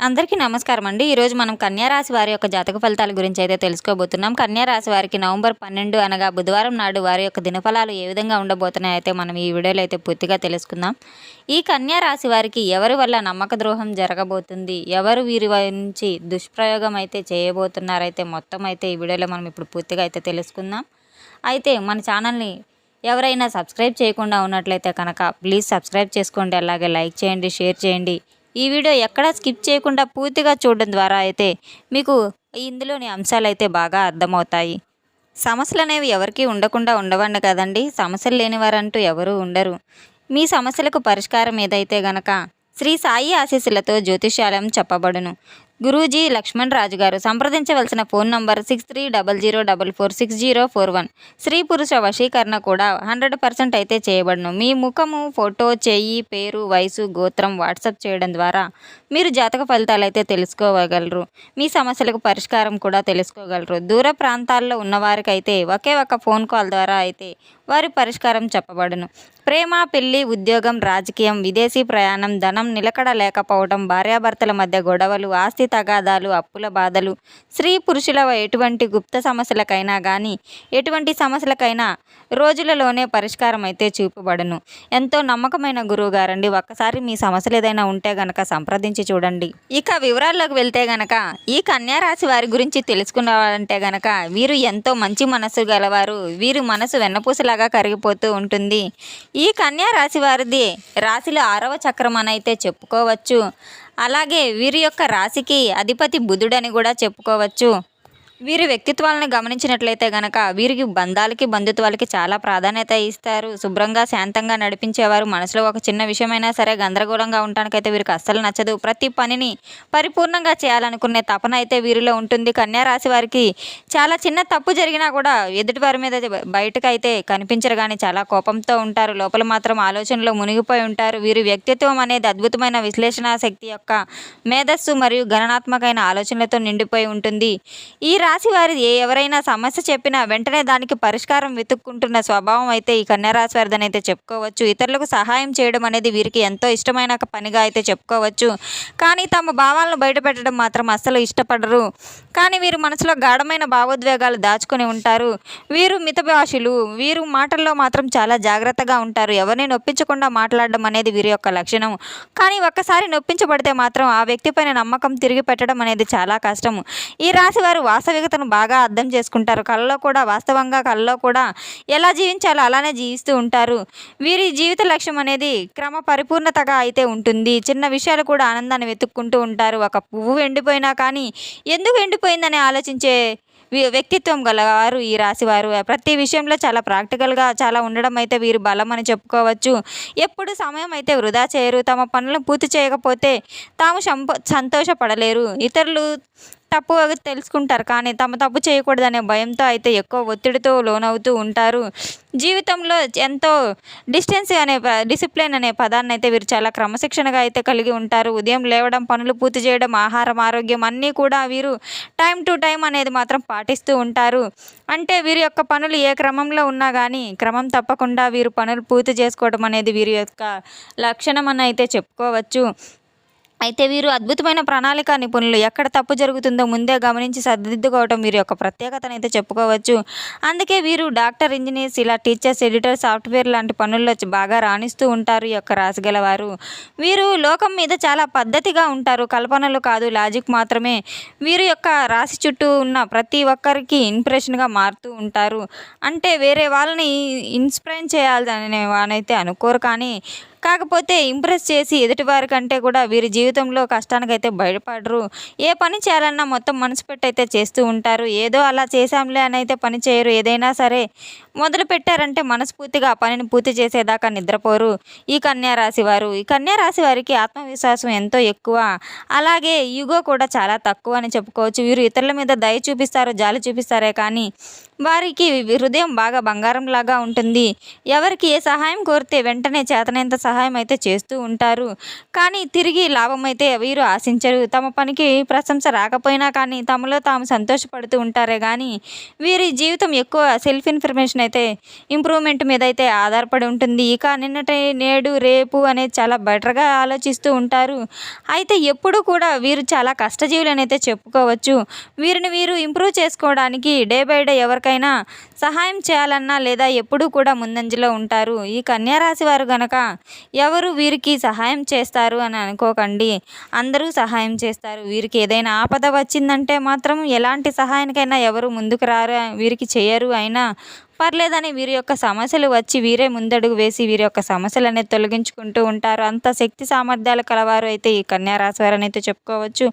అందరికీ నమస్కారం అండి. ఈరోజు మనం కన్యారాశి వారి యొక్క జాతక ఫలితాల గురించి అయితే తెలుసుకోబోతున్నాం. కన్యారాశి వారికి నవంబర్ పన్నెండు అనగా బుధవారం నాడు వారి యొక్క దినఫలాలు ఏ విధంగా ఉండబోతున్నాయి అయితే మనం ఈ వీడియోలో అయితే పూర్తిగా తెలుసుకుందాం. ఈ కన్యారాశి వారికి ఎవరి వల్ల నమ్మక ద్రోహం జరగబోతుంది? ఎవరు వీరి నుంచి దుష్ప్రయోగం అయితే చేయబోతున్నారైతే మొత్తం అయితే ఈ వీడియోలో మనం ఇప్పుడు పూర్తిగా అయితే తెలుసుకుందాం. అయితే మన ఛానల్ని ఎవరైనా సబ్స్క్రైబ్ చేయకుండా ఉన్నట్లయితే కనుక ప్లీజ్ సబ్స్క్రైబ్ చేసుకోండి. అలాగే లైక్ చేయండి షేర్ చేయండి. ఈ వీడియో ఎక్కడా స్కిప్ చేయకుండా పూర్తిగా చూడడం ద్వారా అయితే మీకు ఇందులోని అంశాలు అయితే బాగా అర్థమవుతాయి. సమస్యలు అనేవి ఎవరికి ఉండకుండా ఉండవండి కదండి. సమస్యలు లేనివారంటూ ఎవరూ ఉండరు. మీ సమస్యలకు పరిష్కారం ఏదైతే గనక శ్రీ సాయి ఆశీస్సులతో జ్యోతిష్యాలయం చెప్పబడును. గురూజీ లక్ష్మణ్ రాజు గారు. సంప్రదించవలసిన phone number six three double zero double four six zero four one స్త్రీ పురుష వశీకరణ కూడా హండ్రెడ్ పర్సెంట్ అయితే చేయబడును. మీ ముఖము ఫోటో చెయ్యి పేరు వయసు గోత్రం వాట్సాప్ చేయడం ద్వారా మీరు జాతక ఫలితాలు అయితే తెలుసుకోగలరు. మీ సమస్యలకు పరిష్కారం కూడా తెలుసుకోగలరు. దూర ప్రాంతాల్లో ఉన్నవారికైతే ఒకే ఒక ఫోన్ కాల్ ద్వారా అయితే వారి పరిష్కారం చెప్పబడును. ప్రేమ పెళ్ళి ఉద్యోగం రాజకీయం విదేశీ ప్రయాణం ధనం నిలకడ లేకపోవడం భార్యాభర్తల మధ్య గొడవలు ఆస్తి తగాదాలు అప్పుల బాధలు స్త్రీ పురుషుల ఎటువంటి గుప్త సమస్యలకైనా కానీ ఎటువంటి సమస్యలకైనా రోజులలోనే పరిష్కారం అయితే చూపబడను. ఎంతో నమ్మకమైన గురువు గారండి ఒక్కసారి మీ సమస్యలు ఏదైనా ఉంటే గనక సంప్రదించి చూడండి. ఇక వివరాల్లోకి వెళ్తే గనక ఈ కన్యారాశి వారి గురించి తెలుసుకున్నారంటే గనక వీరు ఎంతో మంచి మనసు గలవారు. వీరి మనసు వెన్నపూసలాగా కరిగిపోతూ ఉంటుంది. ఈ కన్యా రాశి వారిది రాశిలో ఆరవ చక్రం అని అయితే చెప్పుకోవచ్చు. అలాగే వీరి యొక్క రాశికి అధిపతి బుధుడని కూడా చెప్పుకోవచ్చు. వీరి వ్యక్తిత్వాలను గమనించినట్లయితే గనక వీరికి బంధాలకి బంధుత్వాలకి చాలా ప్రాధాన్యత ఇస్తారు. శుభ్రంగా శాంతంగా నడిపించేవారు మనసులో ఒక చిన్న విషయమైనా సరే గందరగోళంగా ఉండటానికైతే వీరికి అస్సలు నచ్చదు. ప్రతి పనిని పరిపూర్ణంగా చేయాలనుకునే తపన అయితే వీరిలో ఉంటుంది. కన్యా రాశి వారికి చాలా చిన్న తప్పు జరిగినా కూడా ఎదుటి వారి మీద బయటకు అయితే కనిపించరు కానీ చాలా కోపంతో ఉంటారు. లోపల మాత్రం ఆలోచనలో మునిగిపోయి ఉంటారు. వీరి వ్యక్తిత్వం అనేది అద్భుతమైన విశ్లేషణ శక్తి యొక్క మేధస్సు మరియు గణనాత్మకమైన ఆలోచనలతో నిండిపోయి ఉంటుంది. ఈ రా రాశి వారి ఎవరైనా సమస్య చెప్పినా వెంటనే దానికి పరిష్కారం వెతుక్కుంటున్న స్వభావం అయితే ఈ కన్యారాశి వారిదని అయితే చెప్పుకోవచ్చు. ఇతరులకు సహాయం చేయడం అనేది వీరికి ఎంతో ఇష్టమైన పనిగా అయితే చెప్పుకోవచ్చు. కానీ తమ భావాలను బయటపెట్టడం మాత్రం అస్సలు ఇష్టపడరు. కానీ వీరు మనసులో గాఢమైన భావోద్వేగాలు దాచుకొని ఉంటారు. వీరు మితభాషులు వీరు మాటల్లో మాత్రం చాలా జాగ్రత్తగా ఉంటారు. ఎవరిని నొప్పించకుండా మాట్లాడడం అనేది వీరి యొక్క లక్షణం. కానీ ఒక్కసారి నొప్పించబడితే మాత్రం ఆ వ్యక్తిపైన నమ్మకం తిరిగి పెట్టడం అనేది చాలా కష్టం. ఈ రాశి వారు వాస్తవికతను బాగా అర్థం చేసుకుంటారు. కళ్ళలో కూడా వాస్తవంగా కళ్ళలో కూడా ఎలా జీవించాలో అలానే జీవిస్తూ ఉంటారు. వీరి జీవిత లక్ష్యం అనేది క్రమ పరిపూర్ణతగా అయితే ఉంటుంది. చిన్న విషయాలు కూడా ఆనందాన్ని వెతుక్కుంటూ ఉంటారు. ఒక పువ్వు ఎండిపోయినా కానీ ఎందుకు ఎండిపోయిందని ఆలోచించే వ్యక్తిత్వం గలవారు ఈ రాశివారు. ప్రతి విషయంలో చాలా ప్రాక్టికల్గా చాలా ఉండడం అయితే వీరు బలం అని చెప్పుకోవచ్చు. ఎప్పుడు సమయం అయితే వృధా చేయరు. తమ పనులను పూర్తి చేయకపోతే తాము సంప సంతోషపడలేరు. ఇతరులు తప్పు తెలుసుకుంటారు. కానీ తమ తప్పు చేయకూడదనే భయంతో అయితే ఎక్కువ ఒత్తిడితో లోనవుతూ ఉంటారు. జీవితంలో ఎంతో డిస్టెన్స్ అనే ప- డిసిప్లిన్ అనే పదాన్ని అయితే వీరు చాలా క్రమశిక్షణగా అయితే కలిగి ఉంటారు. ఉదయం లేవడం పనులు పూర్తి చేయడం ఆహారం ఆరోగ్యం అన్నీ కూడా వీరు టైం టు టైం అనేది మాత్రం పాటిస్తూ ఉంటారు. అంటే వీరి యొక్క పనులు ఏ క్రమంలో ఉన్నా కానీ క్రమం తప్పకుండా వీరు పనులు పూర్తి చేసుకోవడం అనేది వీరి యొక్క లక్షణం అని అయితే చెప్పుకోవచ్చు. అయితే వీరు అద్భుతమైన ప్రణాళిక నిపుణులు. ఎక్కడ తప్పు జరుగుతుందో ముందే గమనించి సరిదిద్దుకోవటం వీరి యొక్క ప్రత్యేకతను అయితే చెప్పుకోవచ్చు. అందుకే వీరు డాక్టర్ ఇంజనీర్స్ ఇలా టీచర్స్ ఎడిటర్ సాఫ్ట్వేర్ లాంటి పనుల్లో బాగా రాణిస్తూ ఉంటారు ఈ యొక్క రాశగలవారు వీరు. లోకం మీద చాలా పద్ధతిగా ఉంటారు. కల్పనలు కాదు లాజిక్ మాత్రమే. వీరి యొక్క రాశి చుట్టూ ఉన్న ప్రతి ఒక్కరికి ఇన్స్పిరేషన్గా మారుతూ ఉంటారు. అంటే వేరే వాళ్ళని ఇన్స్పైర్ చేయాలని వానైతే అనుకోరు కానీ కాకపోతే ఇంప్రెస్ చేసి ఎదుటివారి కంటే కూడా వీరి జీవితంలో కష్టానికైతే బయటపడరు. ఏ పని చేయాలన్నా మొత్తం మనసు పెట్టయితే చేస్తూ ఉంటారు. ఏదో అలా చేశాంలే అని అయితే పని చేయరు. ఏదైనా సరే మొదలు పెట్టారంటే మనస్ఫూర్తిగా ఆ పనిని పూర్తి చేసేదాకా నిద్రపోరు. ఈ కన్యా రాశి వారు ఈ కన్యా రాశి వారికి ఆత్మవిశ్వాసం ఎంతో ఎక్కువ. అలాగే యుగో కూడా చాలా తక్కువ అని చెప్పుకోవచ్చు. వీరు ఇతరుల మీద దయ చూపిస్తారు జాలి చూపిస్తారే కానీ వారికి హృదయం బాగా బంగారం లాగా ఉంటుంది. ఎవరికి ఏ సహాయం కోరితే వెంటనే చేతనైనంత సహాయం సహాయం అయితే చేస్తూ ఉంటారు. కానీ తిరిగి లాభం అయితే వీరు ఆశించరు. తమ పనికి ప్రశంస రాకపోయినా కానీ తమలో తాము సంతోషపడుతూ ఉంటారే కానీ వీరి జీవితం ఎక్కువ సెల్ఫ్ ఇన్ఫర్మేషన్ అయితే ఇంప్రూవ్మెంట్ మీద అయితే ఆధారపడి ఉంటుంది. ఇక నిన్నటి నేడు రేపు అనేది చాలా బెటర్గా ఆలోచిస్తూ ఉంటారు. అయితే ఎప్పుడు కూడా వీరు చాలా కష్టజీవులని అయితే చెప్పుకోవచ్చు. వీరిని వీరు ఇంప్రూవ్ చేసుకోవడానికి డే బై డే ఎవరికైనా సహాయం చేయాలన్నా లేదా ఎప్పుడూ కూడా ముందంజలో ఉంటారు. ఈ కన్యా రాశి వారు గనక ఎవరు వీరికి సహాయం చేస్తారు అని అనుకోకండి. అందరూ సహాయం చేస్తారు. వీరికి ఏదైనా ఆపద వచ్చిందంటే మాత్రం ఎలాంటి సహాయానికైనా ఎవరు ముందుకు రారు వీరికి చేయరు. అయినా పర్లేదని వీరి యొక్క సమస్యలు వచ్చి వీరే ముందడుగు వేసి వీరి యొక్క సమస్యలు అనేది తొలగించుకుంటూ ఉంటారు. అంత శక్తి సామర్థ్యాలు కలవారు అయితే ఈ కన్యారాశి వారని అయితే చెప్పుకోవచ్చు.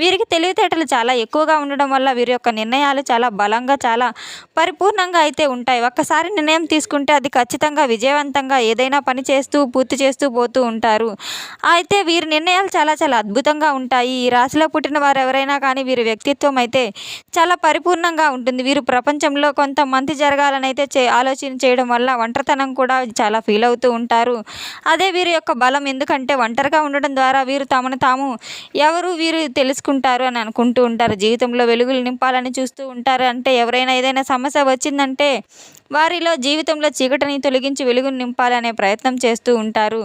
వీరికి తెలివితేటలు చాలా ఎక్కువగా ఉండడం వల్ల వీరి యొక్క నిర్ణయాలు చాలా బలంగా చాలా పరిపూర్ణంగా అయితే ఉంటాయి. ఒక్కసారి నిర్ణయం తీసుకుంటే అది ఖచ్చితంగా విజయవంతంగా ఏదైనా పని చేస్తూ పూర్తి చేస్తూ పోతూ ఉంటారు. అయితే వీరి నిర్ణయాలు చాలా చాలా అద్భుతంగా ఉంటాయి. ఈ రాశిలో పుట్టిన వారు ఎవరైనా కానీ వీరి వ్యక్తిత్వం అయితే చాలా పరిపూర్ణంగా ఉంటుంది. వీరు ప్రపంచంలో కొంతమంది జరగాలని అయితే చే ఆలోచన చేయడం వల్ల ఒంటరితనం కూడా చాలా ఫీల్ అవుతూ ఉంటారు. అదే వీరి యొక్క బలం ఎందుకంటే ఒంటరిగా ఉండడం ద్వారా వీరు తమను తాము ఎవరు వీరు తెలుసుకుంటారు అని అనుకుంటూ ఉంటారు. జీవితంలో వెలుగులు నింపాలని చూస్తూ ఉంటారు. అంటే ఎవరైనా ఏదైనా సమస్య వచ్చిందంటే వారిలో జీవితంలో చీకటిని తొలగించి వెలుగును నింపాలనే ప్రయత్నం చేస్తూ ఉంటారు.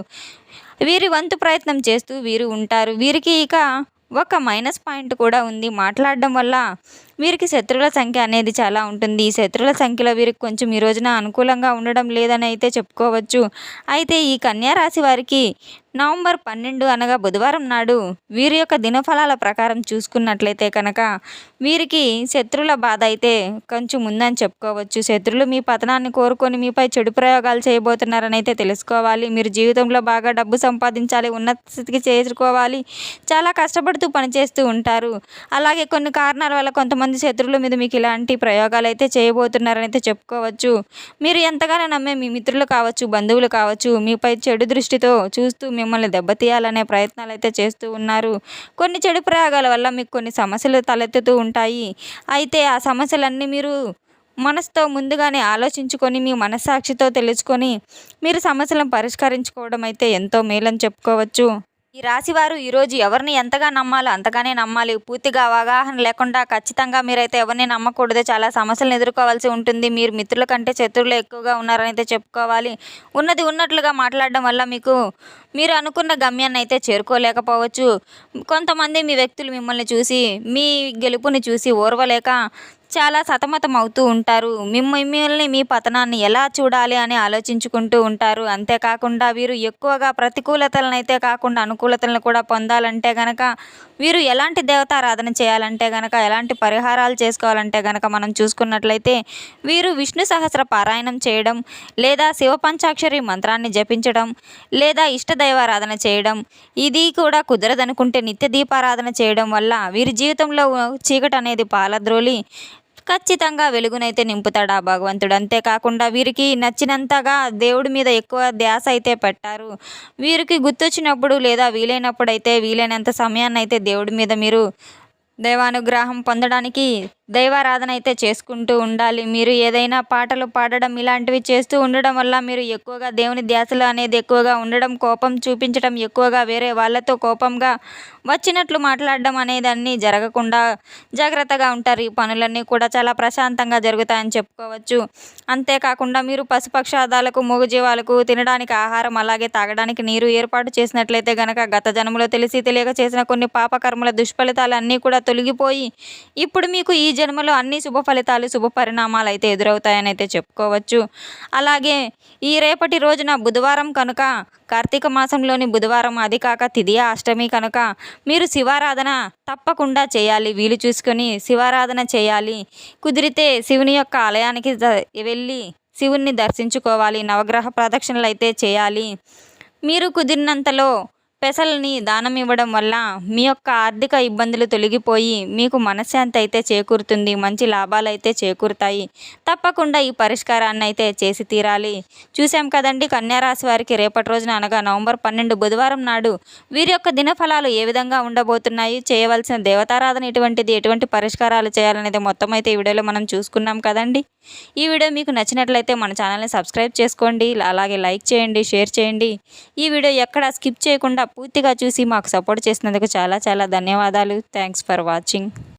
వీరి వంతు ప్రయత్నం చేస్తూ వీరు ఉంటారు. వీరికి ఇక ఒక మైనస్ పాయింట్ కూడా ఉంది. మాట్లాడడం వల్ల వీరికి శత్రువుల సంఖ్య అనేది చాలా ఉంటుంది. ఈ శత్రువుల సంఖ్యలో వీరికి కొంచెం ఈ రోజున అనుకూలంగా ఉండడం లేదని అయితే చెప్పుకోవచ్చు. అయితే ఈ కన్యా రాశి వారికి నవంబర్ పన్నెండు అనగా బుధవారం నాడు వీరి యొక్క దినఫలాల ప్రకారం చూసుకున్నట్లయితే కనుక వీరికి శత్రుల బాధ అయితే కొంచెం ఉందని చెప్పుకోవచ్చు. శత్రులు మీ పతనాన్ని కోరుకొని మీపై చెడు ప్రయోగాలు చేయబోతున్నారని అయితే తెలుసుకోవాలి. మీరు జీవితంలో బాగా డబ్బు సంపాదించాలి ఉన్నత స్థితికి చేరుకోవాలి. చాలా కష్టపడుతూ పనిచేస్తూ ఉంటారు. అలాగే కొన్ని కారణాల వల్ల కొంతమంది శత్రువుల మీద మీకు ఇలాంటి ప్రయోగాలు అయితే చేయబోతున్నారని అయితే చెప్పుకోవచ్చు. మీరు ఎంతగానో నమ్మే మీ మిత్రులు కావచ్చు బంధువులు కావచ్చు మీపై చెడు దృష్టితో చూస్తూ మిమ్మల్ని దెబ్బతీయాలనే ప్రయత్నాలు అయితే చేస్తూ ఉన్నారు. కొన్ని చెడు ప్రయోగాల వల్ల మీకు కొన్ని సమస్యలు తలెత్తుతూ ఉంటాయి. అయితే ఆ సమస్యలన్నీ మీరు మనసుతో ముందుగానే ఆలోచించుకొని మీ మనస్సాక్షితో తెలుసుకొని మీరు సమస్యలను పరిష్కరించుకోవడం అయితే ఎంతో మేలని చెప్పుకోవచ్చు. ఈ రాశివారు ఈరోజు ఎవరిని ఎంతగా నమ్మాలో అంతగానే నమ్మాలి. పూర్తిగా అవగాహన లేకుండా ఖచ్చితంగా మీరైతే ఎవరిని నమ్మకూడదు చాలా సమస్యలను ఎదుర్కోవాల్సి ఉంటుంది. మీరు మిత్రుల కంటే శత్రువులు ఎక్కువగా ఉన్నారని అయితే చెప్పుకోవాలి. ఉన్నది ఉన్నట్లుగా మాట్లాడడం వల్ల మీకు మీరు అనుకున్న గమ్యాన్ని అయితే చేరుకోలేకపోవచ్చు. కొంతమంది మీ వ్యక్తులు మిమ్మల్ని చూసి మీ గెలుపుని చూసి ఓర్వలేక చాలా సతమతం అవుతూ ఉంటారు. మిమ్మల్ని మీ పతనాన్ని ఎలా చూడాలి అని ఆలోచించుకుంటూ ఉంటారు. అంతేకాకుండా వీరు ఎక్కువగా ప్రతికూలతలను అయితే కాకుండా అనుకూలతలను కూడా పొందాలంటే గనక వీరు ఎలాంటి దేవతారాధన చేయాలంటే గనక ఎలాంటి పరిహారాలు చేసుకోవాలంటే గనక మనం చూసుకున్నట్లయితే వీరు విష్ణు సహస్ర పారాయణం చేయడం లేదా శివ పంచాక్షరి మంత్రాన్ని జపించడం లేదా ఇష్టదైవారాధన చేయడం ఇది కూడా కుదరదనుకుంటే నిత్య దీపారాధన చేయడం వల్ల వీరి జీవితంలో చీకటి అనేది పాలద్రోలి ఖచ్చితంగా వెలుగునైతే నింపుతాడు ఆ భగవంతుడు. అంతేకాకుండా వీరికి నచ్చినంతగా దేవుడి మీద ఎక్కువ ధ్యాస అయితే పెట్టారు. వీరికి గుర్తొచ్చినప్పుడు లేదా వీలైనప్పుడు అయితే వీలైనంత సమయాన్ని అయితే దేవుడి మీద మీరు దేవానుగ్రహం పొందడానికి దైవారాధన అయితే చేసుకుంటూ ఉండాలి. మీరు ఏదైనా పాటలు పాడడం ఇలాంటివి చేస్తూ ఉండడం వల్ల మీరు ఎక్కువగా దేవుని ధ్యాసలు అనేది ఎక్కువగా ఉండడం కోపం చూపించడం ఎక్కువగా వేరే వాళ్ళతో కోపంగా వచ్చినట్లు మాట్లాడడం అనేది అన్నీ జరగకుండా జాగ్రత్తగా ఉంటారు. ఈ పనులన్నీ కూడా చాలా ప్రశాంతంగా జరుగుతాయని చెప్పుకోవచ్చు. అంతేకాకుండా మీరు పశుపక్షాదాలకు మూగజీవాలకు తినడానికి ఆహారం అలాగే తాగడానికి నీరు ఏర్పాటు చేసినట్లయితే గనక గత జన్మలో తెలిసి తెలియక చేసిన కొన్ని పాపకర్మల దుష్ఫలితాలు అన్నీ కూడా తొలగిపోయి ఇప్పుడు మీకు ఈ జన్మలో అన్ని శుభ ఫలితాలు శుభ పరిణామాలు అయితే ఎదురవుతాయని అయితే చెప్పుకోవచ్చు. అలాగే ఈ రేపటి రోజున బుధవారం కనుక కార్తీక మాసంలోని బుధవారం అది కాక తిథి అష్టమి కనుక మీరు శివారాధన తప్పకుండా చేయాలి. వీలు చూసుకొని శివారాధన చేయాలి. కుదిరితే శివుని యొక్క ఆలయానికి వెళ్ళి శివుణ్ణి దర్శించుకోవాలి. నవగ్రహ ప్రదక్షిణలు అయితే చేయాలి. మీరు కుదిరినంతలో పెసల్ని దానం ఇవ్వడం వల్ల మీ యొక్క ఆర్థిక ఇబ్బందులు తొలగిపోయి మీకు మనశ్శాంతి అయితే చేకూరుతుంది మంచి లాభాలు అయితే చేకూరుతాయి. తప్పకుండా ఈ పరిష్కారాన్ని అయితే చేసి తీరాలి. చూసాం కదండి కన్యారాశి వారికి రేపటి రోజున అనగా నవంబర్ పన్నెండు బుధవారం నాడు వీరి యొక్క దినఫలాలు ఏ విధంగా ఉండబోతున్నాయి చేయవలసిన దేవతారాధన ఎటువంటిది ఎటువంటి పరిష్కారాలు చేయాలనేది మొత్తం అయితే ఈ వీడియోలో మనం చూసుకున్నాం కదండి. ఈ వీడియో మీకు నచ్చినట్లయితే మన ఛానల్ని సబ్స్క్రైబ్ చేసుకోండి అలాగే లైక్ చేయండి షేర్ చేయండి. ఈ వీడియో ఎక్కడ స్కిప్ చేయకుండా పూర్తిగా చూసి మాకు సపోర్ట్ చేసినందుకు చాలా చాలా ధన్యవాదాలు. Thanks for watching